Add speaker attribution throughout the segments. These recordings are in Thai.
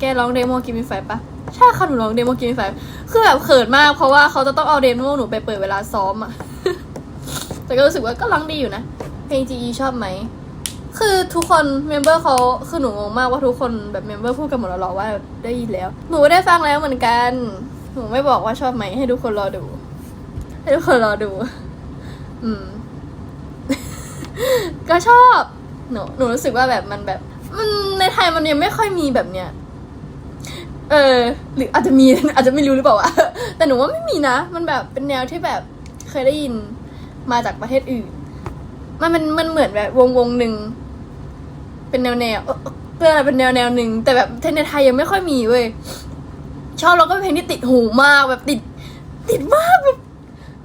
Speaker 1: แกร้อ
Speaker 2: งเดโมกิมมี่ไฟปะใช่ค่ะหนูร้องเดโมกิมมี่ไฟคือแบบเขินมากเพราะว่าเขาจะต้องเอาเดโมหนูไปเปิดเวลาซ้อมอะแต่ก็รู้สึกว่าก็ร้องดีอยู่นะ เพลง GE ชอบไหม คือทุกคนเมมเบอร์เขาคือหนูงงมากว่าทุกคนแบบเมมเบอร์พูดกันหมดแล้วหรอว่าได้ยินแล้ว หนูได้ฟังแล้วเหมือนกัน หนูไม่บอกว่าชอบไหมให้ทุกคนรอดู ให้ทุกคนรอดู อืม ก็ชอบ หนูหนูรู้สึกว่าแบบมันแบบ มันในไทยมันยังไม่ค่อยมีแบบเนี้ยเออหรืออาจจะมีอาจจะไม่รู้หรือเปล่าวะแต่หนูว่าไม่มีนะ มันแบบเป็นแนวที่แบบเคยได้ยินมาจากประเทศอื่น มันมันมันเหมือนแบบวงวงหนึ่งเป็นแนวแนวเออเออเป็นแนวแนวหนึ่งแต่แบบในไทยยังไม่ค่อยมีเว้ยชอบแล้วก็เป็นเพลงที่ติดหูมากแบบติด ติดมากแบบ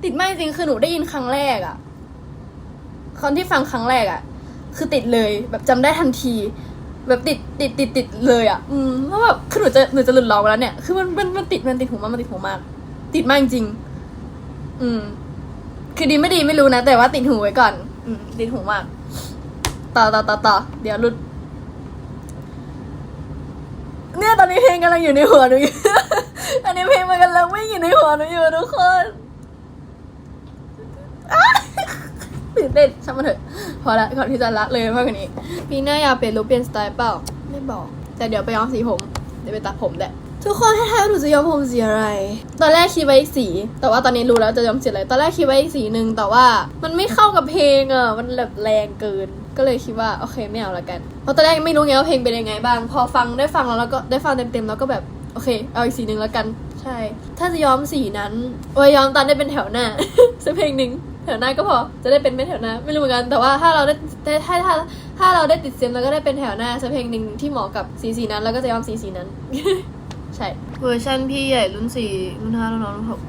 Speaker 2: ติดมากจริงคือหนูได้ยินครั้งแรกอะคนที่ฟังครั้งแรกอะคือติดเลย แบบจำได้ทันที แบบติดติดติดติดเลยอะอืมแล้วแบบคือหนูจะหนูจะหลุดร้องแล้วเนี่ยคือมันมันมันติดมันติดหูมากมันติดหูมาก ติดมากจริง อืม คือดีไม่ดีไม่รู้นะ แต่ว่าติดหูไว้ก่อน อืมติดหูมาก ต่อต่อต่อต่อเดี๋ยวหลุด เนี่ยตอนนี้เพลงกำลังอยู่ในหัวหนูอยู่ อันนี้เพลงมันกำลังวิ่งอยู่ในหัวหนูอยู่ทุกคนตื่นเต้นช่างมันเถอะ พอละก่อนที่จะละเลยมากกว่านี้ปีหน้าอยากเปลี่ยนลุคเปลี่ยนสไตล์เปล่า ไม่บอก แต่เดี๋ยวไปย้อมสีผม เดี๋ยวไปตัดผมแหละ ทุกคนให้ทายว่าหนูจะยอมผมสีอะไร ตอนแรกคิดไว้อีกสี แต่ว่าตอนนี้รู้แล้วจะยอมสีอะไร ตอนแรกคิดไว้อีกสีหนึ่งแต่ว่ามันไม่เข้ากับเพลงอะ มันแบบแรงเกิน ก็เลยคิดว่าโอเคไม่เอาละกัน เพราะตอนแรกไม่รู้ไงว่าเพลงเป็นยังไงบ้าง พอฟังได้ฟังแล้วแล้วก็ได้ฟังเต็มๆแล้วก็แบบโอเค เอาอีกสีหนึ่งแล้วกัน ใช่ ถ้าจะย้อมสีนั้นไว้ย้อมตอนได้เป็นแถวหน้าสักเพลงหนึ่งแถวหน้าก็พอ จะได้เป็นไม่แถวหน้า ไม่รู้เหมือนกัน แต่ว่าถ้าเราได้ได้ถ้าถ้าถ้าเราได้ติดเซมแล้วก็ได้เป็นแถวหน้าสักเพลงหนึ่งที่เหมาะกับสีสีนั้น แล้วก็จะย้อมสีสีนั้น ใช่ เวอร์ชันพี่ใหญ่รุ่นสี่รุ่นห้ารุ่นน้องรุ่นหก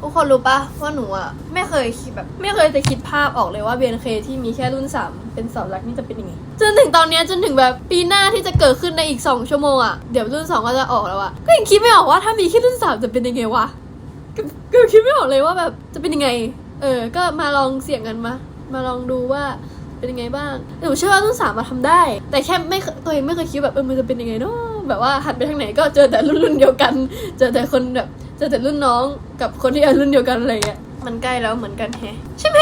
Speaker 2: ทุกคนรู้ปะว่าหนูอะไม่เคยคิดแบบ ไม่เคยจะคิดภาพออกเลยว่า BNK ที่มีแค่รุ่นสามเป็นเสาหลักนี่จะเป็นยังไงจนถึงตอนเนี้ยจนถึงแบบปีหน้าที่จะเกิดขึ้นในอีกสองชั่วโมงอะเดี๋ยวรุ่นสองก็จะออกแล้วอะก็ยังคิดไม่ออกว่าถ้ามีแค่รุ่นสามจะเป็นยังไงวะก็ก็คิดไม่ออกเลยว่าแบบจะเป็นยังไง เออ ก็มาลองเสี่ยงกันมา มาลองดูว่าเป็นยังไงบ้างหนูเชื่อว่ารุ่นสามมาทำได้ แต่แค่ไม่ตัวเองไม่เคยคิดแบบเออมันจะเป็นยังไงเนาะ แบบว่าหันไปทางไหนก็เจอแต่รุ่นรุ่นเดียวกัน เจอแต่คนแบบเจอแต่รุ่นน้องกับคนที่อายุรุ่นเดียวกันอะไรเงี้ยมันใกล้แล้วเหมือนกันแฮะใช่ไหม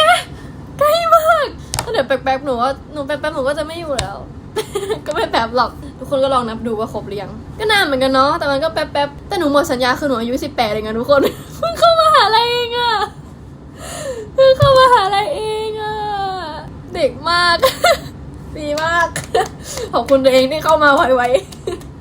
Speaker 2: ใกล้มากถ้าเดี๋ยวแป๊บๆหนูว่าหนูแป๊บๆหนูก็จะไม่อยู่แล้ว ก็ไม่แป๊บหรอกทุกคนก็ลองนับดูว่าครบหรือยังก็นานเหมือนกันเนาะแต่มันก็แป๊บๆแต่หนูหมดสัญญาคือหนูอายุ18เองอะทุกคนเพิ่งเข้ามาหาอะไรเองอะเพิ่งเข้ามาหาอะไรเองอะเด็กมากดีมาก ขอบคุณตัวเองที่เข้ามาไวๆ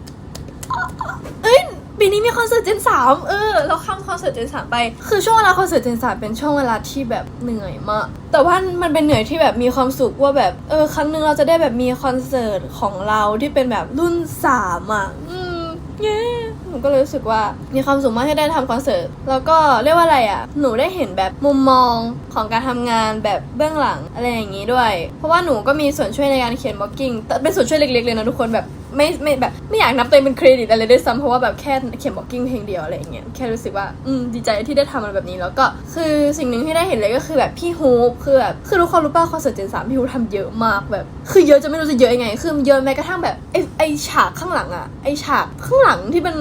Speaker 2: เอ้ยปีนี้มีคอนเสิร์ตเจนสามเออเราข้ามคอนเสิร์ตเจนสามไป คือช่วงเวลาคอนเสิร์ตเจนสามเป็นช่วงเวลาที่แบบเหนื่อยมาก แต่ว่ามันเป็นเหนื่อยที่แบบมีความสุขว่าแบบเออครั้งหนึ่งเราจะได้แบบมีคอนเสิร์ตของเราที่เป็นแบบรุ่นสามอะอืมเย้หนูก็เลยรู้สึกว่ามีความสุขมากที่ได้ทำคอนเสิร์ต แล้วก็เรียกว่าอะไรอะ หนูได้เห็นแบบมุมมองของการทำงานแบบเบื้องหลังอะไรอย่างนี้ด้วย เพราะว่าหนูก็มีส่วนช่วยในการเขียนบล็อกกิ้งแต่เป็นส่วนช่วยเล็กๆเลยนะทุกคนแบบ ไม่ไม่แบบไม่อยากนับตัวเองเป็นเครดิตอะไรด้วยซ้ำเพราะว่าแบบแค่เขียนบล็อกกิ้งเพลงเดียวอะไรอย่างเงี้ยแค่รู้สึกว่าอืมดีใจที่ได้ทำอะไรแบบนี้แล้วก็คือสิ่งหนึ่งที่ได้เห็นเลยก็คือแบบพี่ฮูปคือแบบคือทุกคนรู้ป่ะคอนเสิร์ตเจนสามพี่ฮูปทำเยอะมากแบบ คือเยอะจะไม่รู้จะเยอะยังไงคือเยอะแม้กระทั่งแบบไอไอฉากข้างหลังอะไอฉากข้างหลังที่เป็น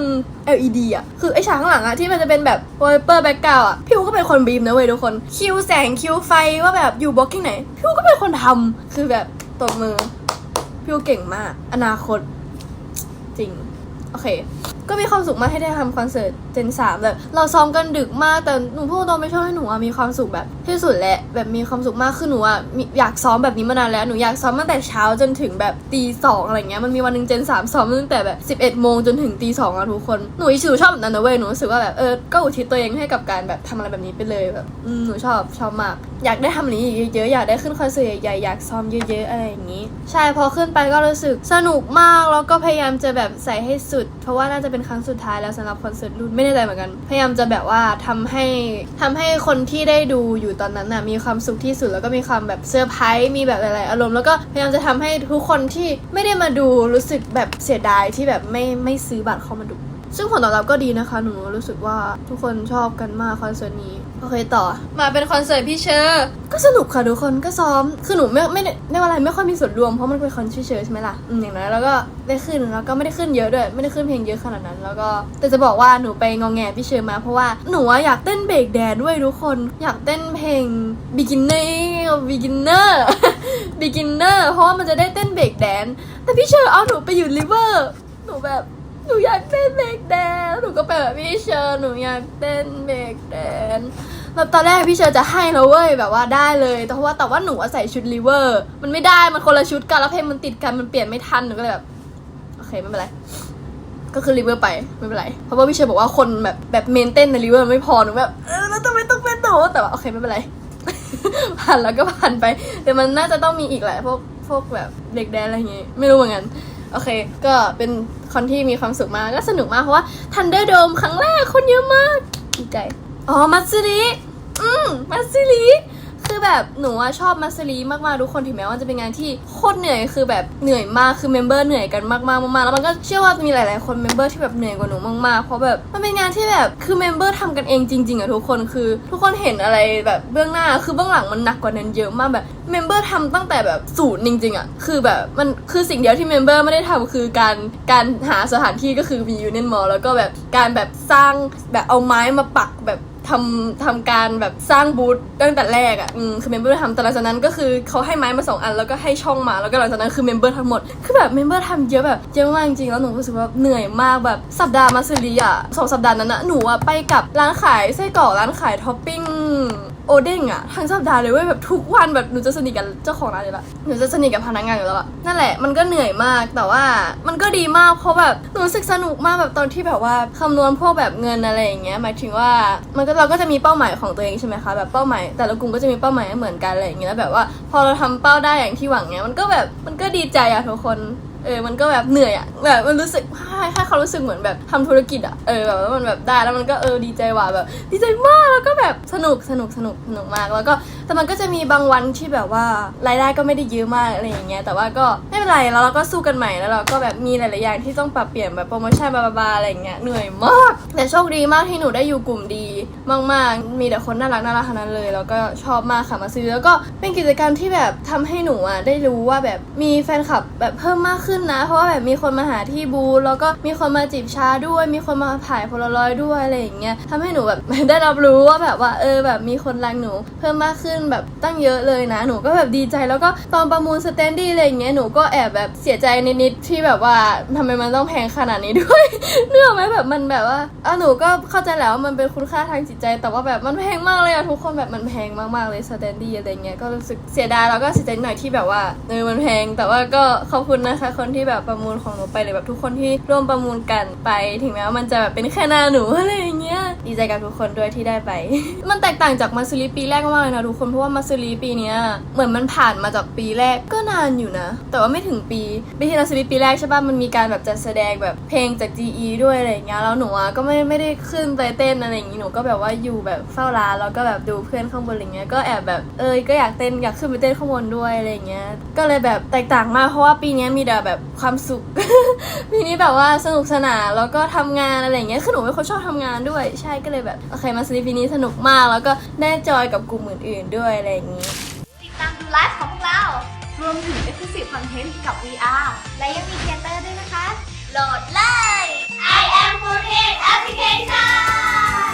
Speaker 2: LED อะคือไอฉากข้างหลังอะที่มันจะเป็นแบบวอลเปอร์แบ็กกราวอะพี่ฮูปก็เป็นคนบีมนะเว้ยทุกคนคิวแสงคิวไฟว่าแบบอยู่บล็อกกิ้งไหนพี่ฮูปก็เป็นคนทำคือแบบตบมือพี่ฮูปเก่งมาก อนาคต จริง โอเค ก็มีความสุขมากให้ได้ทำคอนเสิร์ตเจนสามแบบเราซ้อมกันดึกมากแต่หนูพูดตรงไม่ชอบให้หนูอะมีความสุขแบบที่สุดแหละแบบมีความสุขมากคือหนูอะมีอยากซ้อมแบบนี้มานานแล้วหนูอยากซ้อมตั้งแต่เช้าจนถึงแบบตีสองอะไรเงี้ยมันมีวันหนึ่งเจนสามซ้อมตั้งแต่แบบสิบเอ็ดโมงจนถึงตีสองอะทุกคนหนูอิชูชอบแบบนั้นนะเว้ยหนูรู้สึกว่าแบบเออก็อุทิศตัวเองให้กับการแบบทำอะไรแบบนี้ไปเลยแบบอืมหนูชอบชอบมาก อยากได้ทำอะไรอีกเยอะๆอยากได้ขึ้นคอนเสิร์ตใหญ่ๆอยากซ้อมเยอะๆอะไรอย่างนี้ ใช่พอขึ้นไปก็รู้สึกสนุกมากแล้วก็พยายามจะแบบใส่ให้สุด เพราะว่าน่าจะเป็นเป็นครั้งสุดท้ายแล้วสำหรับคอนเสิร์ตรุ่นไม่แน่ใจเหมือนกัน พยายามจะแบบว่าทำให้ทำให้คนที่ได้ดูอยู่ตอนนั้นน่ะมีความสุขที่สุดแล้วก็มีความแบบเซอร์ไพรส์มีแบบหลายๆอารมณ์แล้วก็พยายามจะทำให้ทุกคนที่ไม่ได้มาดูรู้สึกแบบเสียดายที่แบบไม่ไม่ซื้อบัตรเข้ามาดูซึ่งผลตอบรับก็ดีนะคะ หนูรู้สึกว่าทุกคนชอบกันมากคอนเสิร์ตนี้ โอเคต่อ มาเป็นคอนเสิร์ตพี่เชอร์ก็สนุกค่ะทุกคนก็ซ้อม คือหนูไม่ไม่ได้ไม่ว่าอะไรไม่ค่อยมีส่วนรวมเพราะมันเป็นคอนพี่เชอร์ใช่ไหมล่ะอืมอย่างนั้นแล้วก็ได้ขึ้นแล้วก็ไม่ได้ขึ้นเยอะด้วยไม่ได้ขึ้นเพลงเยอะขนาดนั้น แล้วก็แต่จะบอกว่าหนูไปงองแงพี่เชอร์มาเพราะว่าหนูอะอยากเต้นเบรกแดนด้วยทุกคน อยากเต้นเพลง beginner beginner beginner เพราะว่ามันจะได้เต้นเบรกแดนแต่พี่เชอร์เอาหนูไปอยู่ริเวอร์หนูแบบห นูอยากเต้นเบรกแดนหนูก็ไปแบบพี่เชอร์หนูอยากเต้นเบรกแดนแบบตอนแรกพี่เชอร์จะให้แล้วเว้ยแบบว่าได้เลย แต่ว่าแต่ว่าหนูใส่ชุดริเวอร์ มันไม่ได้มันคนละชุดกันแล้วเพลงมันติดกันมันเปลี่ยนไม่ทันหนูก็เลยแบบโอเคไม่เป็นไรก็คือริเวอร์ไปไม่เป็นไร เพราะว่าพี่เชอร์บอกว่าคนแบบแบบเมนเต้นในริเวอร์ไม่พอหนูแบบเออแล้วทำไมต้องเป็นหนูแต่ว่าโอเคไม่เป็นไร ผ่านแล้วก็ผ่านไป แต่มันน่าจะต้องมีอีกแหละพวกพวกแบบเด็กแดนอะไรอย่างงี้ ไม่รู้เหมือนกัน โอเค ก็เป็นคอนที่มีความสุขมากก็สนุกมากเพราะว่าทันเดอร์โดมครั้งแรกคนเยอะมากดีใจอ๋อมัตสึริอืมมัตสึริ แบบหนูชอบมัสึริมากๆทุกคนถึงแม้ว่าจะเป็นงานที่โคตรเหนื่อยคือแบบเหนื่อยมากคือเมมเบอร์เหนื่อยกันมากๆมากๆแล้วมันก็เชื่อว่ามีหลายๆคนเมมเบอร์ที่แบบเหนื่อยกว่าหนูมากๆเพราะแบบมันเป็นงานที่แบบคือเมมเบอร์ทำกันเองจริงๆอะทุกคนคือ ทุกคนเห็นอะไรแบบเบื้องหน้าคือเบื้องหลังมันหนักกว่านั้นเยอะมากแบบเมมเบอร์ทำตั้งแต่แบบศูนย์จริงๆอะคือแบบมันคือสิ่งเดียวที่เมมเบอร์ไม่ได้ทำคือการการหาสถานที่ก็คือมียูเนียนมอลแล้วก็แบบการแบบสร้างแบบเอาไม้มาปักแบบ ทำทำการแบบสร้างบูธตั้งแต่แรกอะ่ะอืมคือเมมเบอร์ทำแต่หลังจากนั้นก็คือเขาให้ไม้มาสองอันแล้วก็ให้ช่องมาแล้วก็หลังจากนั้นคือเมมเบอร์ทั้งหมดคือแบบเมมเบอร์ทำเยอะแบบเยอะมากจริงๆแล้วหนูรู้สึกว่าเหนื่อยมากแบบสัปดาห์มาซิลีอะสองสัปดาห์นั้นอะหนูอะไปกับร้านขายไส้กรอกร้านขายท็อปปิ้ง โอเด้งอะทั้งสัปดาห์เลยเว้ยแบบทุกวันแบบหนูจะสนิทกับเจ้าของร้านเลยละหนูจะสนิทกับพนักงานอยู่แล้วอะนั่นแหละมันก็เหนื่อยมากแต่ว่ามันก็ดีมากเพราะแบบหนูรู้สึกสนุกมากแบบตอนที่แบบว่าคำนวณพวกแบบเงินอะไรอย่างเงี้ยหมายถึงว่ามันก็เราก็จะมีเป้าหมายของตัวเองใช่ไหมคะแบบเป้าหมายแต่ละกลุ่มก็จะมีเป้าหมายเหมือนกันอะไรอย่างเงี้ยแล้วแบบว่าพอเราทำเป้าได้อย่างที่หวังเนี้ยมันก็แบบมันก็ดีใจอะทุกคน เออมันก็แบบเหนื่อยอะแบบมันรู้สึกแค่เขารู้สึกเหมือนแบบทำธุรกิจอะเออแบบว่ามันแบบได้แล้วมันก็เออดีใจว่ะแบบดีใจมากแล้วก็แบบสนุกสนุกสนุกสนุกมากแล้วก็ แต่มันก็จะมีบางวันที่แบบว่ารายได้ก็ไม่ได้เยอะมากอะไรอย่างเงี้ย แต่ว่าก็ไม่เป็นไรแล้วเราก็สู้กันใหม่แล้วเราก็แบบมีหลายๆอย่างที่ต้องปรับเปลี่ยนแบบโปรโมชั่นบาบาอะไรอย่างเงี้ยเหนื่อยมาก แต่โชคดีมากที่หนูได้อยู่กลุ่มดีมากๆ มีแต่คนน่ารักน่ารักทั้งนั้นเลย แล้วก็ชอบมากค่ะมาซื้อแล้วก็เป็นกิจกรรมที่แบบทำให้หนูอะได้รู้ว่าแบบมีแฟนคลับแบบเพิ่มมากขึ้นนะ เพราะว่าแบบมีคนมาหาที่บูธแล้วก็มีคนมาจีบชาด้วย มีคนมาถ่ายโพลารอยด์ด้วยอะไรอย่างเงี้ยทำให้หนูแบบได้รับรู้ว่าแบบว่าเออแบบมีคนรักหนูเพิ่มมากขึ้นแบบตั้งเยอะเลยนะ หนูก็แบบดีใจแล้วก็ตอนประมูลสแตนดี้อะไรอย่างเงี้ยหนูก็แอบแบบเสียใจนิดๆที่แบบว่าทำไมมันต้องแพงขนาดนี้ด้วยเนื่องไหมแบบมันแบบว่าอะหนูก็เข้าใจแล้วว่ามันเป็นคุณค่าทางจิตใจ แต่ว่าแบบมันแพงมากเลยอะทุกคนแบบมันแพงมากๆเลยสแตนดี้อะไรเงี้ยก็รู้สึกเสียดายแล้วก็เสียใจหน่อยที่แบบว่าเออมันแพง แต่ว่าก็ขอบคุณนะคะ คนที่แบบประมูลของหนูไปเลยแบบทุกคนที่ร่วมประมูลกันไป ถึงแม้ว่ามันจะแบบเป็นแค่หน้าหนูอะไรอย่างเงี้ยดีใจกับทุกคนด้วยที่ได้ไป มันแตกต่างจากมาซูริปีแรกมากเลยนะทุกคนเพราะว่ามาซูริปีเนี้ยเหมือนมันผ่านมาจากปีแรกก็นานอยู่นะ แต่ว่าไม่ถึงปีปีที่มาซูริปีแรกใช่ป่ะมันมีการแบบจัดแสดงแบบเพลงจาก GE ด้วยอะไรเงี้ยแล้วหนูอะก็ไม่ไม่ได้ขึ้นไปเต้นอะไรอย่างงี้หนูก็แบบว่าอยู่แบบเฝ้าร้านแล้วก็แบบดูเพื่อนข้างบนอะไรเงี้ยก็แอบแบบเอยก็อยากเต้นอยากขึ้นไปเต้นข้างบนด้วยอะไรเงี้ยก็เลยแบบแตกต่างมากเพราะว่าปีนี้มีแต่แบบความสุขปีนี้แบบว่าสนุกสนานแล้วก็ทำงานอะไรอย่างเงี้ยคือหนูเป็นคนชอบทำงานด้วย ใช่ก็เลยแบบโอเคมาซีปีนี้สนุกมากแล้วก็ได้จอยกับกลุ่มอื่นด้วยอะไรอย่างนี้
Speaker 3: ติดตามดูไลฟ์ของพวกเรา รวมถึง Exclusive Content กับ VR และยังมีเทเตอร์ด้วยนะคะ โหลดเลย I am Foodhead Application